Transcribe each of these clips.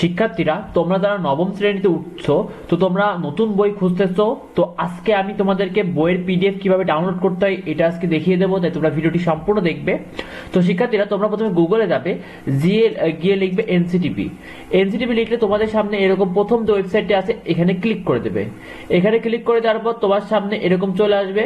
শিক্ষার্থীরা, তোমরা যারা নবম শ্রেণীতে উঠছ, তো তোমরা নতুন বই খুঁজতেছ, তো আজকে আমি তোমাদেরকে বইয়ের পিডিএফ কীভাবে ডাউনলোড করতে হয়, এটা আজকে দেখিয়ে দেবো, তাই তোমরা ভিডিওটি সম্পূর্ণ দেখবে। তো শিক্ষার্থীরা, তোমরা প্রথমে গুগলে যাবে জিএ গিয়ে লিখবে এনসিটিপি এনসিটিপি লিখলে তোমাদের সামনে এরকম প্রথম যে ওয়েবসাইটটি আছে, এখানে ক্লিক করে দেবে। এখানে ক্লিক করে দেওয়ার পর তোমার সামনে এরকম চলে আসবে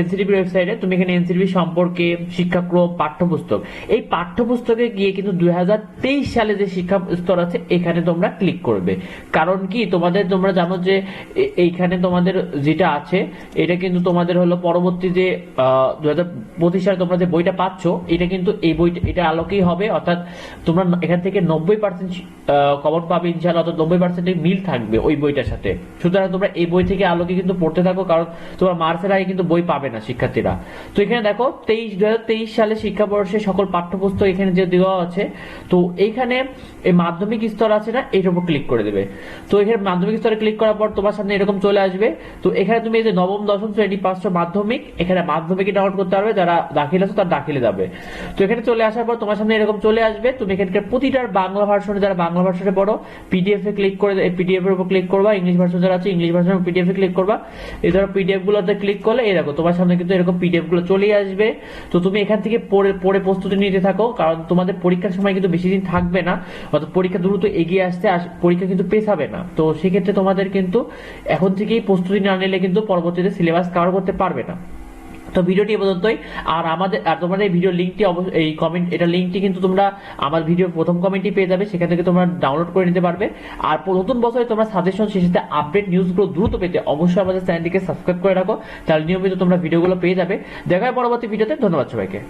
এনসিটিপি ওয়েবসাইটে তুমি এখানে এনসিটিপি সম্পর্কে, শিক্ষাক্রম, পাঠ্যপুস্তক। এই পাঠ্যপুস্তকে গিয়ে কিন্তু দুই হাজার তেইশ সালে যে শিক্ষা স্তর আছে, এখানে তোমরা ক্লিক করবে। কারণ কি? তোমাদের, তোমরা জানো যে এইখানে তোমাদের যেটা আছে, এটা কিন্তু তোমাদের হলো পরবর্তী যে দু হাজার পঁচিশ সালে তোমরা যে বইটা পাচ্ছ, এটা কিন্তু এই বইটা, এটা আলোকেই হবে, অর্থাৎ তোমরা এখান থেকে নব্বই পার্সেন্ট কমন পাবে ইনশাল্লাহ অর্থাৎ নব্বই পার্সেন্টের মিল থাকবে ওই বইটার সাথে। সুতরাং তোমরা এই বই থেকে আলোকে কিন্তু পড়তে থাকো, কারণ তোমরা মার্চের আগে কিন্তু বই পাবে না শিক্ষার্থীরা। তো এখানে দেখো, তেইশ দু তেইশ সালে শিক্ষাবর্ষে সকল পাঠ্যপুস্তক এখানে যে দেওয়া আছে, তো এইখানে এই মাধ্যমিক স্তর আছে না এটার উপর ক্লিক করে দেবে। তো এখানে মাধ্যমিক স্তরে ক্লিক করার পর তোমার সামনে এরকম চলে আসবে। তো এখানে তুমি এই যে নবম, দশম শ্রেণি পাঁচশো মাধ্যমিক, এখানে মাধ্যমিক ডাউনলোড করতে পারবে, যারা দাখিল আছে তার দাখিলে যাবে। তো এখানে চলে আসার পর তোমার সামনে এরকম চলে আসবে। তুমি এখানকার প্রতিটার বাংলা ভার্সনে যারা বাংলা ভার্সনে পড়ো পিডিএফ এ ক্লিক করে পিডিএফ এর উপর ক্লিক করবা ইংলিশ ভার্সন যারা আছে ইংলিশ ভার্সন পিডিএফ এ ক্লিক করবা। এই ধরো পিডিএফ গুলোতে ক্লিক করলে, এই দেখো, তোমার সামনে কিন্তু এরকম পিডিএফগুলো চলেই আসবে। তো তুমি এখান থেকে পড়ে পড়ে প্রস্তুতি নিতে থাকো, কারণ তোমাদের পরীক্ষার সময় কিন্তু বেশি দিন থাকবে না। অর্থাৎ পরীক্ষা দ্রুত এগিয়ে আসতে পরীক্ষা কিন্তু পেছাবে না। তো সেক্ষেত্রে তোমাদের কিন্তু এখন থেকেই প্রস্তুতি না নিলে কিন্তু পরবর্তীতে সিলেবাস কভার করতে পারবে না। তো ভিডিওটি এ পর্যন্তই। আর আমাদের, আর তোমাদের এই ভিডিও লিঙ্কটি এই কমেন্ট এটা লিঙ্কটি কিন্তু তোমরা আমার ভিডিও প্রথম কমেন্টটি পেয়ে যাবে, সেখান থেকে তোমরা ডাউনলোড করে নিতে পারবে। আর নতুন বছরে তোমরা সাজেশন শেষে আপডেট নিউজগুলো দ্রুত পেতে অবশ্যই আমাদের চ্যানেলটিকে সাবস্ক্রাইব করে রাখো, তাহলে নিয়মিত তোমরা ভিডিওগুলো পেয়ে যাবে। দেখা হয় পরবর্তী ভিডিওতে, ধন্যবাদ সবাইকে।